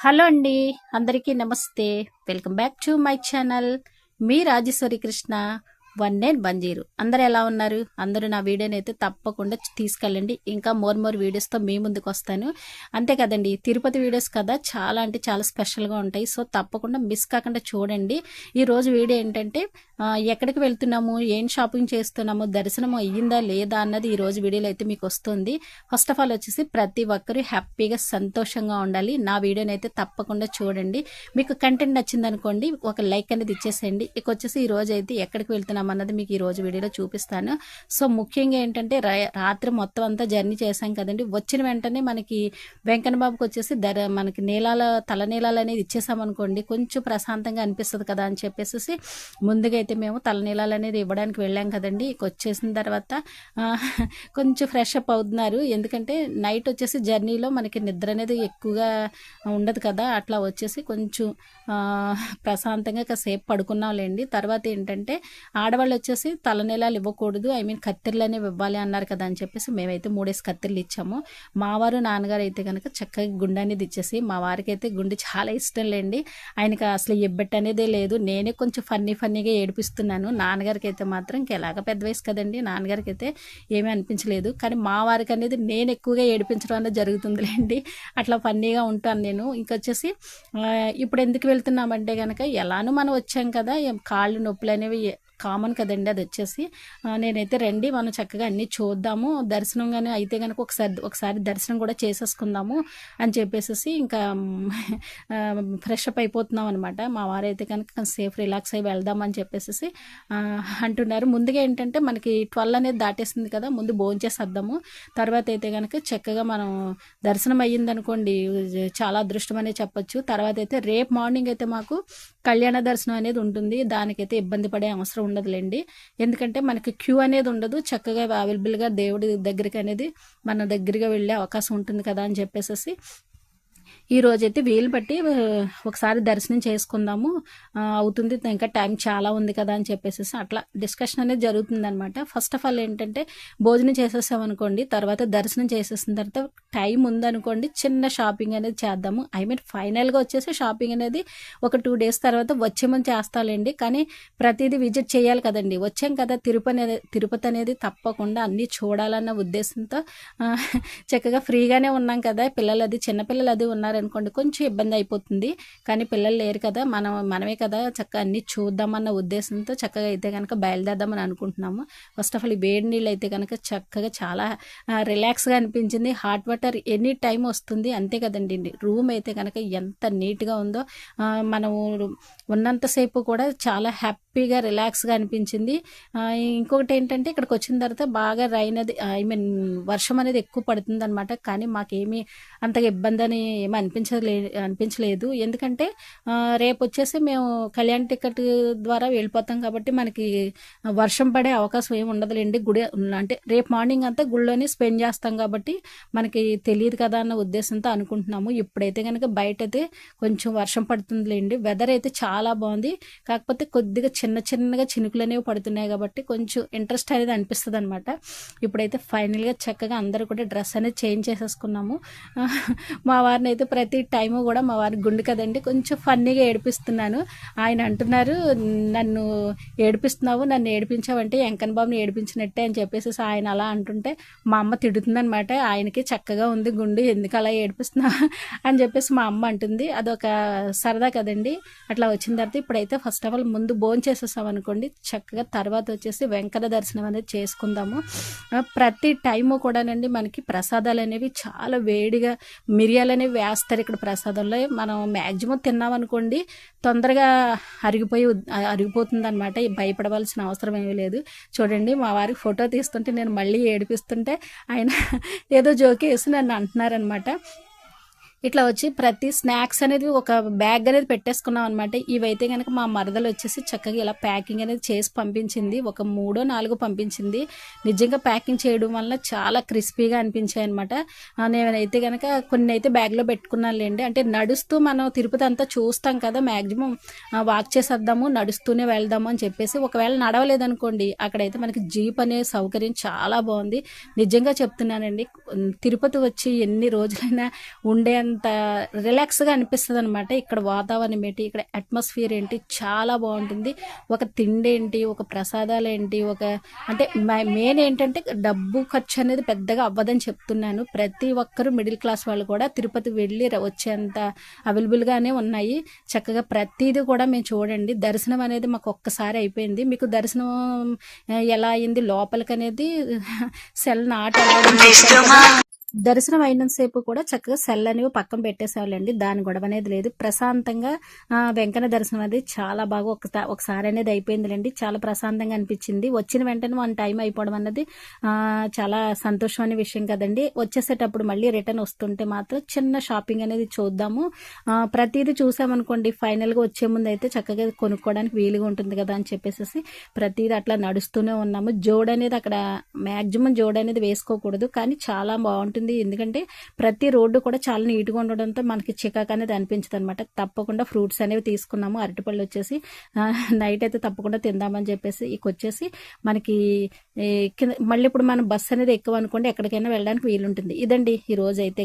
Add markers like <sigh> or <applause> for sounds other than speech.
Hello అండి అందరికీ నమస్తే. Welcome back to my channel. Me Rajeswari Krishna. One nine one zero అందరు ఎలా ఉన్నారు? అందరూ నా వీడియోని అయితే తప్పకుండా తీసుకెళ్ళండి. ఇంకా మోర్ మోర్ వీడియోస్తో మీ ముందుకు వస్తాను. అంతే కదండి తిరుపతి వీడియోస్ కదా చాలా అంటే చాలా స్పెషల్గా ఉంటాయి. సో తప్పకుండా మిస్ కాకుండా చూడండి. ఈ రోజు వీడియో ఏంటంటే ఎక్కడికి వెళ్తున్నాము? ఏం షాపింగ్ చేస్తున్నాము? దర్శనం అయ్యిందా లేదా అన్నది ఈరోజు వీడియోలో అయితే మీకు వస్తుంది. ఫస్ట్ ఆఫ్ ఆల్ వచ్చేసి ప్రతి ఒక్కరు హ్యాపీగా సంతోషంగా ఉండాలి. నా వీడియోని అయితే తప్పకుండా చూడండి. మీకు కంటెంట్ నచ్చింది అనుకోండి ఒక లైక్ అనేది ఇచ్చేసేయండి. ఇక వచ్చేసి ఈరోజు అయితే ఎక్కడికి వెళ్తున్నాము? వెళ్తున్నాం అన్నది మీకు ఈ రోజు వీడియోలో చూపిస్తాను. సో ముఖ్యంగా ఏంటంటే రాత్రి మొత్తం అంతా జర్నీ చేశాం కదండి. వచ్చిన వెంటనే మనకి వెంకన్న బాబుకి వచ్చేసి ధర మనకి నీలాల తల నీలాలు అనేది ఇచ్చేసామనుకోండి కొంచెం ప్రశాంతంగా అనిపిస్తుంది కదా అని చెప్పేసి ముందుగా అయితే మేము తల నీలాలు అనేది ఇవ్వడానికి వెళ్ళాం కదండి. వచ్చేసిన తర్వాత కొంచెం ఫ్రెష్ అప్ అవుతున్నారు. ఎందుకంటే నైట్ వచ్చేసి జర్నీలో మనకి నిద్ర అనేది ఎక్కువగా ఉండదు కదా. అట్లా వచ్చేసి కొంచెం ప్రశాంతంగా కాసేపు పడుకున్నాంలేండి తర్వాత ఏంటంటే ఆడ ఆడవాళ్ళు వచ్చేసి తలనీలాలు ఇవ్వకూడదు. ఐ మీన్ కత్తిర్లు అనేవి ఇవ్వాలి అన్నారు కదా అని చెప్పేసి మేమైతే మూడేసి కత్తిర్లు ఇచ్చాము. మావారు నాన్నగారు అయితే కనుక చక్కగా గుండె అనేది ఇచ్చేసి మా వారికి అయితే గుండె చాలా ఇష్టం లేండి. ఆయనకి అసలు ఎబ్బెట్ అనేదే లేదు. నేనే కొంచెం ఫన్నీ ఫన్నీగా ఏడిపిస్తున్నాను. నాన్నగారికి అయితే మాత్రం ఇంకెలాగ పెద్ద వయసు కదండి. నాన్నగారికి అయితే ఏమీ అనిపించలేదు. కానీ మా వారికి అనేది నేను ఎక్కువగా ఏడిపించడం అనేది జరుగుతుందిలేండి అట్లా ఫన్నీగా ఉంటాను నేను. ఇంకొచ్చేసి ఇప్పుడు ఎందుకు వెళ్తున్నామంటే కనుక ఎలానూ మనం వచ్చాం కదా. కాళ్ళు నొప్పులు అనేవి కామన్ కదండి అది వచ్చేసి. నేనైతే రండి మనం చక్కగా అన్నీ చూద్దాము. దర్శనం కానీ అయితే కనుక ఒకసారి ఒకసారి దర్శనం కూడా చేసేసుకుందాము అని చెప్పేసి ఇంకా ఫ్రెష్ అప్ అయిపోతున్నాం అనమాట మా వారైతే కనుక సేఫ్ రిలాక్స్ అయ్యి వెళ్దాం అని చెప్పేసి అంటున్నారు. ముందుగా ఏంటంటే మనకి ట్వెల్వ్ అనేది దాటేసింది కదా ముందు భోంచేసేద్దాము తర్వాత అయితే కనుక చక్కగా మనం దర్శనం అయ్యిందనుకోండి చాలా అదృష్టం అనే చెప్పొచ్చు. తర్వాత అయితే రేపు మార్నింగ్ అయితే మాకు కళ్యాణ దర్శనం అనేది ఉంటుంది. దానికైతే ఇబ్బంది పడే అవసరం ఉండదులేండి. ఎందుకంటే మనకి క్యూ అనేది ఉండదు. చక్కగా అవైలబుల్గా దేవుడి దగ్గరికి అనేది మన దగ్గరగా వెళ్ళే అవకాశం ఉంటుంది కదా అని చెప్పేసి ఈ రోజైతే వీలు బట్టి ఒకసారి దర్శనం చేసుకుందాము. అవుతుంది ఇంకా టైం చాలా ఉంది కదా అని చెప్పేసి అట్లా డిస్కషన్ అనేది జరుగుతుంది అనమాట ఫస్ట్ ఆఫ్ ఆల్ ఏంటంటే భోజనం చేసేసాం అనుకోండి తర్వాత దర్శనం చేసేసిన తర్వాత టైం ఉందనుకోండి చిన్న షాపింగ్ అనేది చేద్దాము. ఐ మీన్ ఫైనల్గా వచ్చేసి షాపింగ్ అనేది ఒక టూ డేస్ తర్వాత వచ్చేమని చేస్తాలేండి. కానీ ప్రతిదీ విజిట్ చేయాలి కదండి. వచ్చాం కదా తిరుపతి అనేది తిరుపతి అనేది తప్పకుండా అన్నీ చూడాలన్న ఉద్దేశంతో చక్కగా ఫ్రీగానే ఉన్నాం కదా. పిల్లలు అది చిన్నపిల్లలు అది ఉన్నారు ఉన్నారనుకోండి కొంచెం ఇబ్బంది అయిపోతుంది. కానీ పిల్లలు లేరు కదా మనం మనమే కదా చక్కగా అన్ని చూద్దామన్న ఉద్దేశంతో చక్కగా అయితే కనుక బయలుదేరదామని అనుకుంటున్నాము. ఫస్ట్ ఆఫ్ ఆల్ ఈ వేడి నీళ్ళు అయితే కనుక చక్కగా చాలా రిలాక్స్గా అనిపించింది. హాట్ వాటర్ ఎనీ టైం వస్తుంది. అంతే కదండి రూమ్ అయితే కనుక ఎంత నీట్గా ఉందో మనము ఉన్నంతసేపు కూడా చాలా హ్యాపీగా రిలాక్స్గా అనిపించింది. ఇంకొకటి ఏంటంటే ఇక్కడికి వచ్చిన తర్వాత బాగా రైన్ అది ఐ మీన్ వర్షం అనేది ఎక్కువ పడుతుంది అనమాట కానీ మాకేమీ అంతగా ఇబ్బంది అని ఏమీ అనిపించలే అనిపించలేదు. ఎందుకంటే రేపు వచ్చేసి మేము కళ్యాణ్ టికెట్ ద్వారా వెళ్ళిపోతాం కాబట్టి మనకి వర్షం పడే అవకాశం ఏమి ఉండదులేండి. గుడి అంటే రేపు మార్నింగ్ అంతా గుళ్ళోనే స్పెండ్ చేస్తాం కాబట్టి మనకి తెలియదు కదా అన్న ఉద్దేశంతో అనుకుంటున్నాము. ఇప్పుడైతే కనుక బయట అయితే కొంచెం వర్షం పడుతుందిలేండి. వెదర్ అయితే చాలా బాగుంది. కాకపోతే కొద్దిగా చిన్న చిన్నగా చినుకులు అనేవి పడుతున్నాయి కాబట్టి కొంచెం ఇంట్రెస్ట్ అనేది అనిపిస్తుంది అనమాట ఇప్పుడైతే ఫైనల్గా చక్కగా అందరూ కూడా డ్రెస్ అనేది చేంజ్ చేసేసుకున్నాము. <laughs> మా వారిని అయితే ప్రతి టైము కూడా మా వారి గుండు కదండి కొంచెం ఫన్నీగా ఏడిపిస్తున్నాను. ఆయన అంటున్నారు నన్ను ఏడిపిస్తున్నావు నన్ను ఏడిపించావంటే వెంకన్న బాబుని ఏడిపించినట్టే అని చెప్పేసి ఆయన అలా అంటుంటే మా అమ్మ తిడుతుందనమాట ఆయనకి చక్కగా ఉంది గుండు ఎందుకు అలా ఏడిపిస్తున్నావు? <laughs> అని చెప్పేసి మా అమ్మ అంటుంది. అదొక సరదా కదండి అట్లా వచ్చిన తర్వాత ఇప్పుడైతే ఫస్ట్ ఆఫ్ ఆల్ ముందు భోజనం చేసేసాం అనుకోండి చక్కగా తర్వాత వచ్చేసి వెంకట దర్శనం అనేది చేసుకుందాము. ప్రతి టైము కూడానండి మనకి ప్రసాదాలు అనేవి చాలా వేడిగా మిరియాలు అనేవి ఇస్తారు ఇక్కడ ప్రసాదంలో. మనం మ్యాక్సిమం తిన్నామనుకోండి తొందరగా అరిగిపోయి అరిగిపోతుంది అనమాట భయపడవలసిన అవసరం ఏమీ లేదు. చూడండి మా వారికి ఫోటో తీస్తుంటే నేను మళ్ళీ ఏడిపిస్తుంటే ఆయన <laughs> ఏదో జోకేసి నన్ను అంటున్నారనమాట ఇట్లా వచ్చి ప్రతి స్నాక్స్ అనేది ఒక బ్యాగ్ అనేది పెట్టేసుకున్నాం అనమాట ఇవైతే కనుక మా మరదలు వచ్చేసి చక్కగా ఇలా ప్యాకింగ్ అనేది చేసి పంపించింది. ఒక మూడో నాలుగో పంపించింది. నిజంగా ప్యాకింగ్ చేయడం వల్ల చాలా క్రిస్పీగా అనిపించాయి అనమాట నేనైతే కనుక కొన్ని అయితే బ్యాగ్లో పెట్టుకున్నానులేండి. అంటే నడుస్తూ మనం తిరుపతి అంతా చూస్తాం కదా మ్యాక్సిమం వాక్ చేసేద్దాము నడుస్తూనే వెళ్దాము అని చెప్పేసి ఒకవేళ నడవలేదనుకోండి అక్కడైతే మనకి జీప్ అనే సౌకర్యం చాలా బాగుంది. నిజంగా చెప్తున్నానండి తిరుపతి వచ్చి ఎన్ని రోజులైనా ఉండే కూర్చునేంత రిలాక్స్గా అనిపిస్తుంది అనమాట ఇక్కడ వాతావరణం ఏంటి ఇక్కడ అట్మాస్ఫియర్ ఏంటి చాలా బాగుంటుంది. ఒక తిండి ఏంటి ఒక ప్రసాదాలు ఏంటి ఒక అంటే మెయిన్ ఏంటంటే డబ్బు ఖర్చు అనేది పెద్దగా అవ్వదని చెప్తున్నాను. ప్రతి ఒక్కరూ మిడిల్ క్లాస్ వాళ్ళు కూడా తిరుపతి వెళ్ళి వచ్చేంత అవైలబుల్గానే ఉన్నాయి. చక్కగా ప్రతిదీ కూడా మేము చూడండి. దర్శనం అనేది మాకు ఒక్కసారి అయిపోయింది. మీకు దర్శనం ఎలా అయింది? లోపలికి అనేది సెల్ నాట్ దర్శనం అయినంతసేపు కూడా చక్కగా సెల్ అనేవి పక్కన పెట్టేసేవాళ్ళండి. దాని గొడవ అనేది లేదు. ప్రశాంతంగా వెంకన్న దర్శనం అనేది చాలా బాగా ఒక ఒకసారి అనేది అయిపోయిందిలేండి. చాలా ప్రశాంతంగా అనిపించింది. వచ్చిన వెంటనే వన్ టైం అయిపోవడం అన్నది చాలా సంతోషం అనే విషయం కదండి. వచ్చేసేటప్పుడు మళ్ళీ రిటర్న్ వస్తుంటే మాత్రం చిన్న షాపింగ్ అనేది చూద్దాము. ప్రతిదీ చూసామనుకోండి. ఫైనల్గా వచ్చే ముందు అయితే చక్కగా కొనుక్కోవడానికి వీలుగా ఉంటుంది కదా అని చెప్పేసి ప్రతిదీ అట్లా నడుస్తూనే ఉన్నాము. జోడ్ అనేది అక్కడ మ్యాక్సిమం జోడ్ అనేది వేసుకోకూడదు. కానీ చాలా బాగుంటుంది. ఎందుకంటే ప్రతి రోడ్డు కూడా చాలా నీట్గా ఉండడంతో మనకి చికాకు అనేది అనిపించదు అనమాట తప్పకుండా ఫ్రూట్స్ అనేవి తీసుకున్నాము. అరటిపళ్ళు వచ్చేసి నైట్ అయితే తప్పకుండా తిందామని చెప్పేసి ఇక వచ్చేసి మనకి మళ్ళీ ఇప్పుడు మనం బస్సు అనేది ఎక్కువ అనుకోండి ఎక్కడికైనా వెళ్ళడానికి వీలుంటుంది. ఇదండి ఈ రోజు అయితే